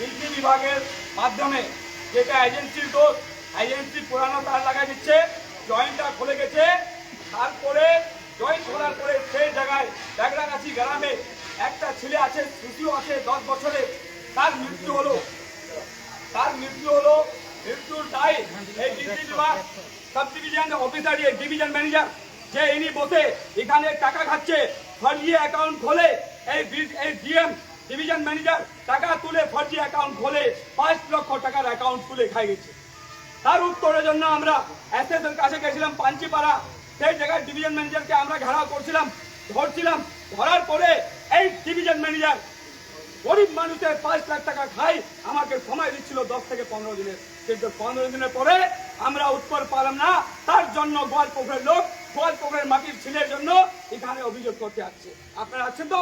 কৃষি বিভাগের মাধ্যমে যেটা এজেন্সির দোষ এজেন্সি পুরানো তার লাগা দিচ্ছে জয়েন্টটা খুলে গেছে, তারপরে জয়েন্ট খোলার পরে সেই জায়গায় ব্যাগরাগাছি গ্রামে একটা ছেলে আছে, শিশু আছে, দশ বছরে তার মৃত্যু হলো। তার মৃত্যু হলো, মৃত্যুর দায় এই ডিসি বিভাগ sub division officer division manager যে ইনি বসে এখানে টাকা খাচ্ছে ফর্জি অ্যাকাউন্ট খোলে, এই এই ডিএম ডিভিশন ম্যানেজার টাকা তুলে ফর্জি অ্যাকাউন্ট খোলে পাঁচ লক্ষ টাকার অ্যাকাউন্ট তুলে খাই গেছে তার উত্তরের জন্য আমরা এসএস এর কাছে গেছিলাম পাঞ্চিপাড়া। সেই জায়গায় ডিভিশন ম্যানেজারকে আমরা ঘেরাও করছিলাম, ধরছিলাম। ধরার পরে এই ডিভিশন ম্যানেজার গরিব মানুষের পাঁচ লাখ টাকা খাই, আমাকে সময় দিচ্ছিল দশ থেকে পনেরো দিনের। কিন্তু পনেরো দিনের পরে আমরা উত্তর পেলাম না। তার জন্য গোয়ালপুকুরের লোক গোয়ালপুকুরের মাটির ছেলের জন্য এখানে অভিযোগ করতে আসছে। আপনারা আছেন তো?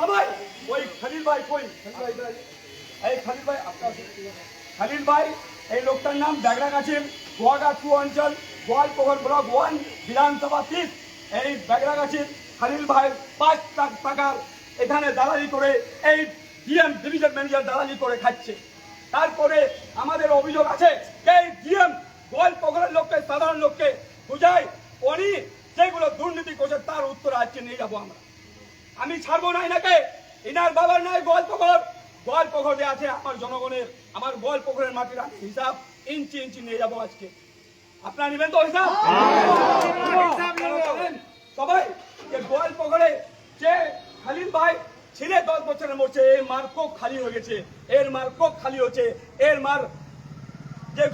সবাই ওই খালিল ভাই কই। এই খালিল ভাই আপনার খালিল ভাই এই লোকটার নাম ব্যাগরা গাছের গোয়াগাছু অঞ্চল ব্লক ওয়ান বিধানসভা এই ব্যাগরা গাছের খালিল ভাই পাঁচ লাখ টাকার এখানে দালালি করে এই ডিএম ডিভিশন ম্যানেজার দালালি করে খাচ্ছে। তারপরে আমাদের অভিযোগ আছে এই ডিএম গোয়ালপুকুরের লোককে সাধারণ লোককে বুঝাই উনি যেগুলো দুর্নীতি করছে তার উত্তর আজকে নিয়ে যাব আমরা। আমি ছাড়বো না এনাকে এনার বাবার নাই গোয়াল পুকুর গোয়াল পুকুরে আছে আমার জনগণের আমার গোয়াল পুকুরের মাটির আমি হিসাব ইঞ্চি ইঞ্চি নিয়ে যাব আজকে। আপনারা নেবেন তো হিসাব? সবাই যে গোয়াল পুকুরে যে খালিল ভাই ছেলে দশ বছরের মরছে এর মার কোক খালি হয়ে গেছে এর মার কোক খালি হচ্ছে এর মার যে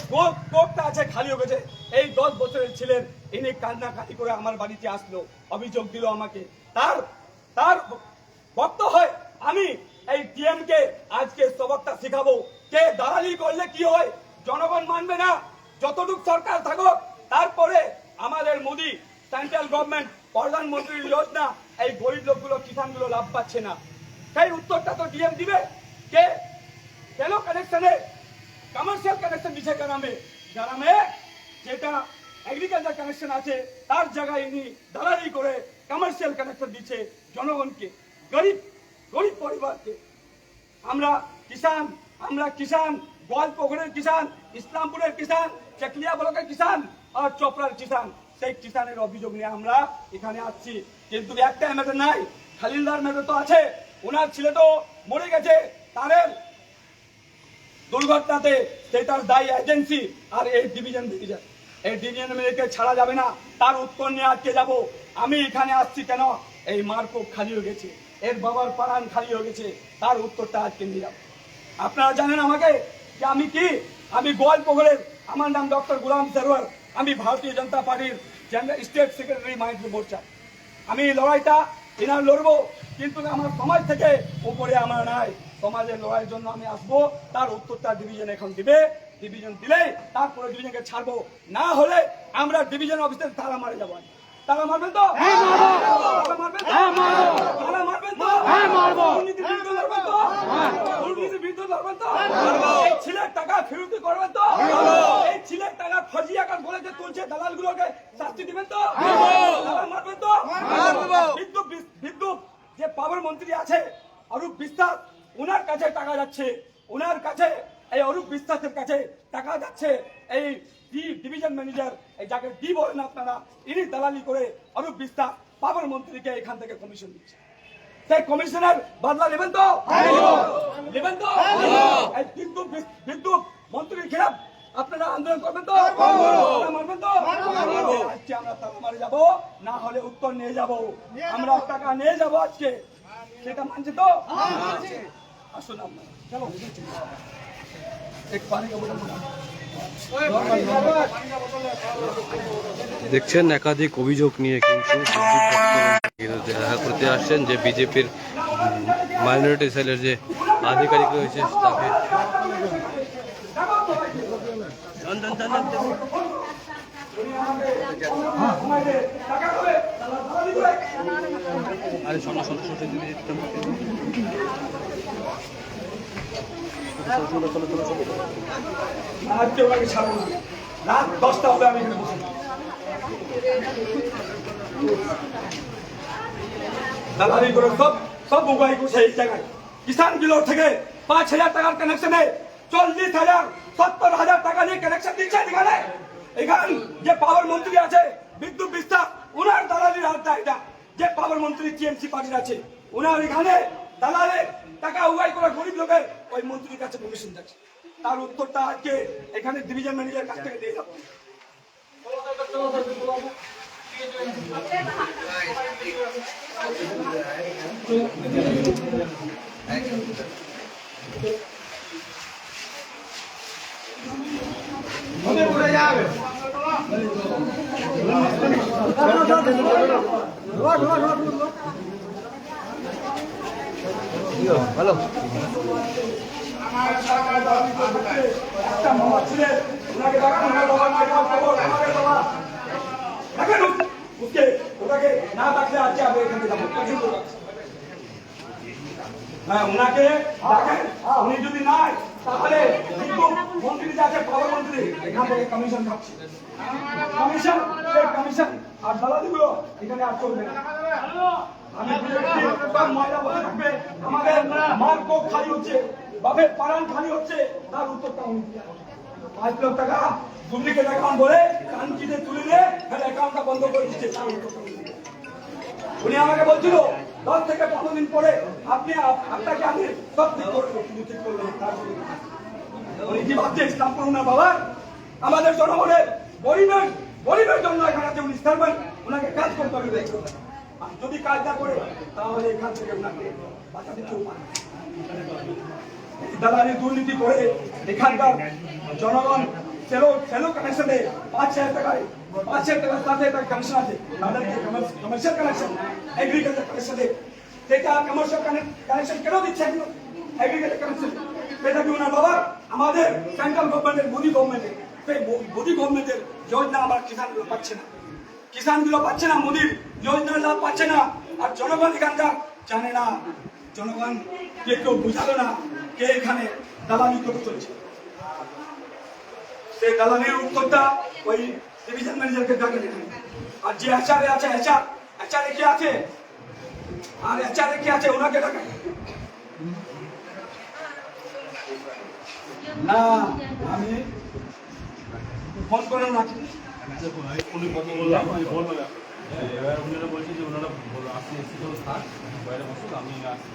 কোকটা আছে খালি হয়ে গেছে, এই দশ বছরের ছেলের ইনি কান্নাকাটি করে আমার বাড়িতে আসলো, অভিযোগ দিল আমাকে। তার তার ভক্ত হয়, আমি এই ডিএম কে আজকে সবকটা শিখাবো। কে দালালি করলে কি হয়, জনগণ মানবে না। যতটুক সরকার থাকুক, তারপরে আমাদের মোদি, সেন্ট্রাল গভর্নমেন্ট, প্রধানমন্ত্রীর যোজনা, এই গরিব লোকগুলো, কিষানগুলো লাভ পাচ্ছে না। সেই উত্তরটা তো ডিএম দিবে। কে, কেন কানেকশনে কমার্শিয়াল কানেকশন দিচ্ছে গ্রামে। গ্রামে যেটা এগ্রিকালচার কানেকশন আছে, তার জায়গায় ইনি দালালি করে কমার্শিয়াল কানেকশন দিচ্ছে জনগণকে, গরিব গরিব পরিবারকে। আমরা কিষান আমরা কিষান গোয়ালপুকুরের কিষান ইসলামপুরের কিষান চেকলিয়া ব্লকের কিষান আর চোপড়ার কিষান সেই কিষানের অভিযোগ নিয়ে আমরা এখানে আসছি। কিন্তু একটা ম্যাটার নাই, খালিলদার ম্যাটার তো আছে। ওনার ছেলে তো মরে গেছে, তারের দুর্ঘটনাতে সেটার দায়ী এজেন্সি আর এই ডিভিশন ডিভিশন এই ডিভিশন মেয়েকে ছাড়া যাবে না, তার উত্তর নিয়ে আজকে যাব। আমি এখানে আসছি কেন? এই মার্কো খালি হয়ে গেছে, এর বাবার পারান খালি হয়ে গেছে, তার উত্তরটা আজকে নিয়ে যাব। আপনারা জানেন আমাকে যে আমি কি? আমি গোয়ালপুকুরের আমার নাম ডক্টর গুলাম সরোয়ার, আমি ভারতীয় জনতা পার্টির জেনারেল স্টেট সেক্রেটারি মাইন্ড মোর্চা। আমি লড়াইটা, এনার লড়বো, কিন্তু আমার সমাজ থেকে উপরে আমার নাই। সমাজের লড়াইয়ের জন্য আমি আসব তার উত্তরটা ডিভিশন এখন দিবে। ডিভিশন দিলে তারপরে ডিভিশনকে ছাড়বো। না হলে আমরা ডিভিশন অফিসে তালা মারে যাব। মারবেন তো? মারবেন মারবেন তো? তো? তো? এই ছেলের টাকা ফেরত করবেন তো? এই ছেলের টাকা ফজি আকার বলে যে তুলছে দালালগুলোকে শাস্তি দিবেন তো? মারবেন তো? বিদ্যুৎ বিদ্যুৎ যে পাওয়ার মন্ত্রী আছে অরূপ বিশ্বাস ওনার কাছে টাকা যাচ্ছে ওনার কাছে এই অরূপ বিশ্বাসের কাছে টাকা যাচ্ছে। এই ডি ডিভিশন ম্যানেজার এই যাকে ডি বলেন আপনারা ইনি দালালি করে অরূপ বিশ্বাস পাওয়ার মন্ত্রীকে এখান থেকে কমিশন দিচ্ছে। সেই কমিশনের বদলা নেবেন তো নেবেন তো এই বিদ্যুৎ বিদ্যুৎ মন্ত্রীর খেলাফ আপনারা আন্দোলন করবেন তো? মারবেন তো? আজকে আমরা তালা মারে যাব না হলে উত্তর নিয়ে যাব। আমরা টাকা নিয়ে যাব আজকে। সেটা মানছে তো? দেখছেন একাধিক অভিযোগ নিয়ে কিন্তু দেখা করতে আসছেন যে বিজেপির মাইনরিটি সেলের যে আধিকারিক রয়েছে তাকে আরে শোনো শোনো শোনো। রাত কিষান বিলো থেকে পাঁচ হাজার টাকার কানেকশনে চল্লিশ হাজার সত্তর হাজার টাকা নিয়ে কানেকশন দিচ্ছে এখানে এখানে যে পাওয়ার মন্ত্রী আছে বিদ্যুৎ বিশ্বাস ওনার দালালির আড্ডা এটা যে পাওয়ার মন্ত্রী টিএমসি পার্টির আছে, ওনার এখানে দালালে টাকা উগাই করে গরিব লোকের ওই মন্ত্রীর কাছে কমিশন যাচ্ছে তার উত্তরটা আজকে এখানে ডিভিশন ম্যানেজার কাছ থেকে দিয়ে যাব একটা মামা ছিলেন ওনাকে ডাকান ওনার বাবার মায়ের খবর আমাকে বাবা ডাকেন ওকে ওটাকে না ডাকলে আজকে আমি এখান থেকে যাব প্রচুর লোক আছে। হ্যাঁ ওনাকে ডাকেন উনি যদি নাই তাহলে কিন্তু মন্ত্রী যে পাওয়ার মন্ত্রী এখান থেকে কমিশন খাচ্ছে কমিশন কমিশন আর দালালিগুলো এখানে আর চলবে না আমাদের খালি হচ্ছে খালি হচ্ছে তার পাঁচ টাকা ডুপ্লিকেট অ্যাকাউন্ট বলে অ্যাকাউন্টটা বন্ধ করে দিচ্ছে উনি আমাকে বলছিল দশ থেকে পনেরো দিন পরে আপনি আপনাকে আমি সব ঠিক করে দেবো। কিন্তু ঠিক করলেন না, তার জন্য। উনি কি ভাবছে ইসলাম করুন বাবা আমাদের জনগণের গরিবের গরিবের জন্য এখানে উনি থাকবেন ওনাকে কাজ করতে হবে আর যদি কাজ না করে, তাহলে এখান থেকে ওনাকে দালালি দুর্নীতি করে এখানকার জনগণ কানেকশনে পাঁচ হাজার টাকায়, পাঁচ হাজার কানেকশন আছে। তাদেরকে কমার্শিয়াল কানেকশন এগ্রিকালচার সেটা কমার্শিয়াল কানেকশন কেন দিচ্ছে এগ্রিকালচার কানেকশন সেটা কি ওনার বাবা? আমাদের সেন্ট্রাল গভর্নমেন্টের মোদী গভর্নমেন্টের সেই মোদী গভর্নমেন্টের যোজনা আমার কিষানগুলো পাচ্ছে না। কিষানগুলো পাচ্ছে না মোদীর। যোজনার লাভ পাচ্ছে না আর জনগণ এখানকার জানে না জনগণ কে কেউ বুঝালো না কে এখানে দালালি করে চলছে সেই দালালির উত্তরটা ওই ডিভিশন ম্যানেজারকে ডাকে এখানে। আর যে এচআরে আছে এচআর এচআরে কে আছে আর এচআরে কে আছে ওনাকে ডাকে না আমি ফোন করে উনি কথা বললাম আমি বলব না এবার উনারা বলছে যে ওনারা আপনি এসে তো থাক বাইরে বসুন আমি আসছি।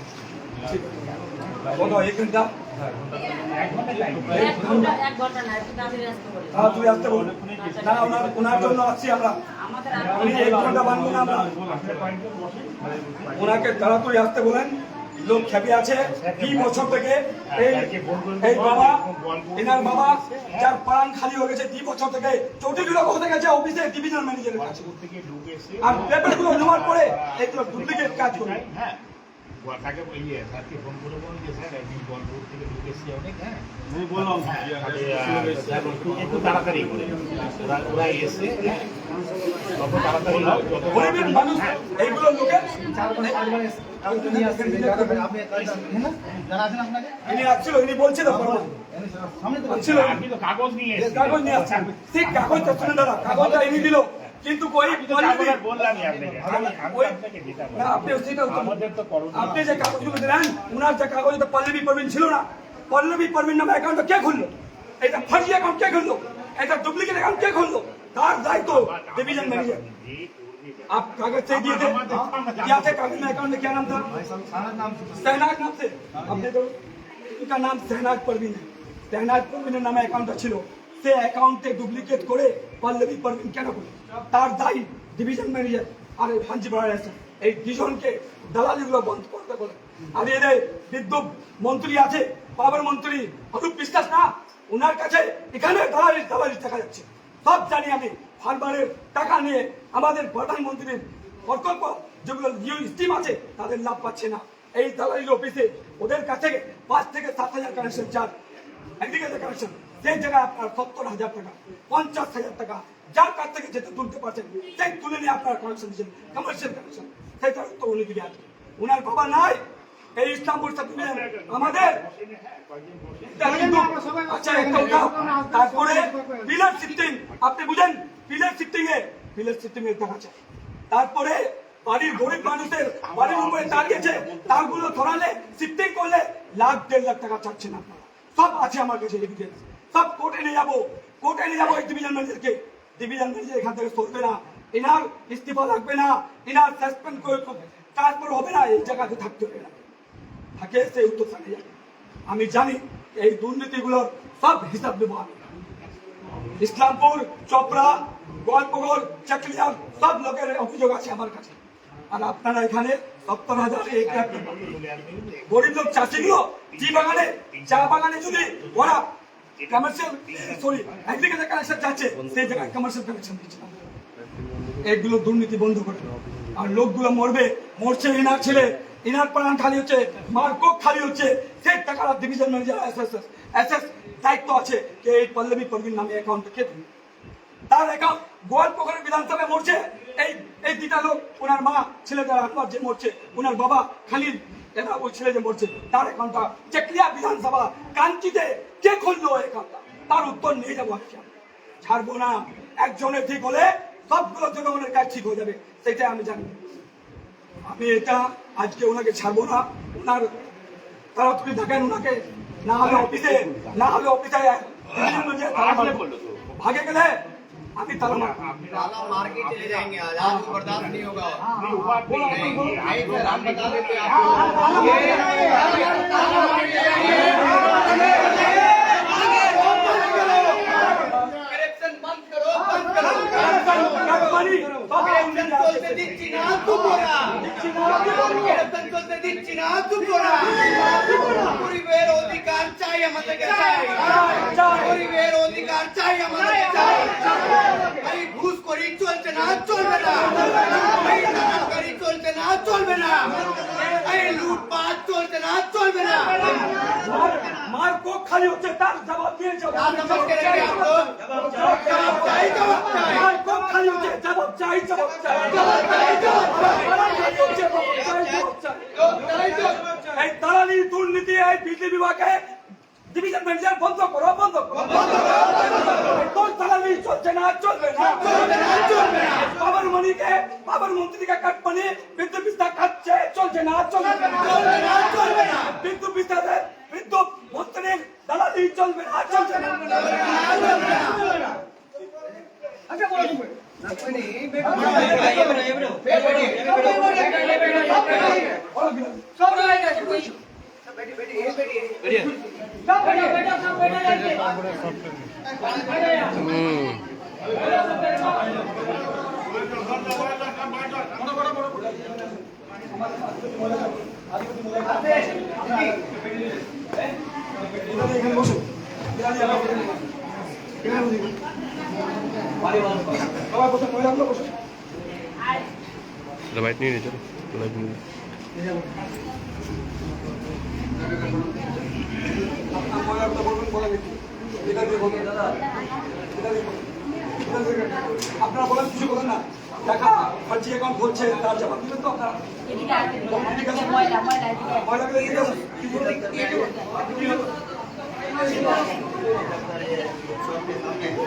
বলো এক ঘণ্টা? এক ঘণ্টা টাইম এক ঘণ্টা এক ঘণ্টা না একটু তাড়াতাড়ি আসতে বলে। হ্যাঁ তুই আসতে বল। না ওনার ওনার জন্য আসছি আমরা। আমাদের উনি এক ঘণ্টা বানবো না ওনাকে তাড়াতাড়ি আসতে বলেন। লোক খেপে আছে কি বছর থেকে। এই এই বাবা এনার বাবা যার প্রাণ খালি হয়ে গেছে দুই বছর থেকে। চৌটিগুলো হতে গেছে অফিসে ডিভিশন ম্যানেজারের কাছে আর পেপার আর পেপারগুলো নেওয়ার পরে তো ডুপ্লিকেট কাজ করে। হ্যাঁ তাকে ইয়ে স্যারকে ফোন করে বলুন যে স্যার একদিন বলপুর থেকে ঢুকেছি অনেক হ্যাঁ? আমি বললাম স্যার একটু- তাড়াতাড়ি করে। ওরা ওরা এসে হ্যাঁ? যত তাড়াতাড়ি যত এইগুলো তো কাগজ নিয়ে কাগজ নিয়ে আসছেন সেই কাগজটা শুনে দাদা কাগজটা এনে দিল। কিন্তু আপনি যে কাগজগুলো দিলেন উনার যে কাগজ পল্লবী পরবিন ছিল না। পল্লবী পরবিন নামে অ্যাকাউন্ট কে খুললো? এটা ফার্জি অ্যাকাউন্ট কে খুললো? এটা ডুপ্লিকেট অ্যাকাউন্ট কে খুললো? তার দায়িত্ব ডিভিশন ম্যানেজার आप कागज से दिए थे क्या थे ছিল। সে অ্যাকাউন্টে ডুপ্লিকেট করে পল্লবী পরবিন কেন করল তার দায়ী ডিভিশন ম্যানেজার আর এই ফাঞ্জি বাড়ার আছে। এই দুজনকে দালালিগুলো বন্ধ করতে বলে। আর এদের বিদ্যুৎ মন্ত্রী আছে পাওয়ার মন্ত্রী অরূপ বিশ্বাস না ওনার কাছে এখানে দালালি দালালি দেখা যাচ্ছে। সব জানি আমি, ফার্মারের টাকা নিয়ে আমাদের প্রধানমন্ত্রীর প্রকল্প, যেগুলো নিউ স্কিম আছে, তাদের লাভ পাচ্ছে না। এই দালালির অফিসে ওদের কাছে পাঁচ থেকে সাত হাজার কানেকশন চার্জ এগ্রিকালচার কানেকশন সেই জায়গায় আপনার সত্তর হাজার টাকা, পঞ্চাশ হাজার টাকা যার কাছ থেকে যেতে তুলতে পারছেন সেই তুলে নিয়ে আপনার কানেকশন দিচ্ছেন কমার্শিয়াল কানেকশন সেইটার উত্তর উনি দিবে আজকে ওনার বাবা নাই এই ইসলামপুর সার্টিফিকেট আমাদের। আচ্ছা একটা উঠাও তারপরে পিলার শিফটিং আপনি বুঝেন পিলার শিফটিং এ পিলার শিফটিং এর চাই তারপরে বাড়ির গরিব মানুষের বাড়ির উপরে দাঁড়িয়েছে তারগুলো ধরালে শিফটিং করলে লাখ দেড় লাখ টাকা চাচ্ছেন আপনারা। সব আছে আমার কাছে এভিডেন্স সব কোর্টে নিয়ে যাব কোর্টে নিয়ে যাব এই ডিভিশন ম্যানেজারকে ডিভিশন এখান থেকে সরবে না এনার ইস্তিফা না এনার সাসপেন্ড করে হবে না, এই জায়গাতে থাকতে হবে না। থাকে সেই উত্তর যাবে। আমি জানি এই দুর্নীতিগুলোর সব হিসাব দেবো আমি। ইসলামপুর, চপড়া গোয়ালপুকুর চাকরিয়ার সব লোকের অভিযোগ আছে আমার কাছে। আর আপনারা এখানে সত্তর হাজার গরিব লোক, চাষিগুলো টি বাগানে, চা বাগানে যদি ওরা কমার্শিয়াল সরি এগ্রিকালচার কানেকশন চাচ্ছে সেই জায়গায় কমার্শিয়াল কানেকশন দিচ্ছে। এগুলো দুর্নীতি বন্ধ করে আর লোকগুলো মরবে মরছে ইনার ছেলে ইনার প্রাণ খালি হচ্ছে খালি হচ্ছে সেই টাকাটা ডিভিশন ম্যানেজার দায়িত্ব আছে। যে এই পল্লবী পরবিন নামে অ্যাকাউন্ট কে দেবে। তার অ্যাকাউন্ট বিধানসভায় মরছে। এই এই দুটা লোক ওনার মা ছেলেটা আপনার যে মরছে ওনার বাবা খালিদ এটা ওই ছেলে যে মরছে। তার অ্যাকাউন্টটা চেকলিয়া বিধানসভা কাঞ্চিতে কে খুললো তার উত্তর নিয়ে যাবো আজকে আমি। ছাড়বো না একজনের ঠিক হলে সবগুলো জনগণের কাজ ঠিক হয়ে যাবে সেটাই আমি জানি আমি এটা আজকে ওনাকে ছাড়বো না ওনার তারা তুমি দেখেন ওনাকে না হলে অফিসে না হলে অফিসে বিভিন্ন যে তালা মারে ভাগে গেলে আমি তালা মারবো ताला मार के चले जाएंगे आज आज को बर्दाश्त नहीं होगा পরিবের অধিকার চাই আমাদেরকে চাই পরিবের অধিকার চাই আমাদেরকে চাই এই ঘুষ করি চলছে না চলবে না এই ডাকাতকারী চলছে না চলবে না এই লুটপাট চলছে না চলবে না মার মার কোক খালি হচ্ছে তার জবাব দিয়ে যাব তার জবাব কে রেখে আপকো জবাব চাই জবাব চাই মার কোক খালি হচ্ছে জবাব চাই জবাব চাই জবাব চাই জবাব চাই মার খালি হচ্ছে জবাব চাই জবাব চাই এই দালালি দুর্নীতি এই বিজলি বিভাগে ডিভিশন ম্যানেজার বন্ধ করো বন্ধ করো এই তোর দালালি চলছে না চলবে না চলবে না চলবে না বাবার মনিকে বাবার মন্ত্রীকে কাট পানি বিদ্যুৎ বিস্তার খাচ্ছে চলছে না চলবে না চলবে না চলবে না বিদ্যুৎ বিস্তারে বিদ্যুৎ মন্ত্রীর দালালি চলবে না চলবে না আচ্ছা বলো। তুমি সব হুম এখানে বসো এখানে বসো বাবা বসো লাইট নিয়ে নিয়ে। চলো লাইট নিয়ে আপনার দেখি দাদা বলেন কিছু বলেন না। টাকা ফার্জি অ্যাকাউন্ট খুলছে তার জবাব দিবেন তো আপনারা। এদিকে いいこと言ったけど、いいこと言ったけど、いいこと言ったけど、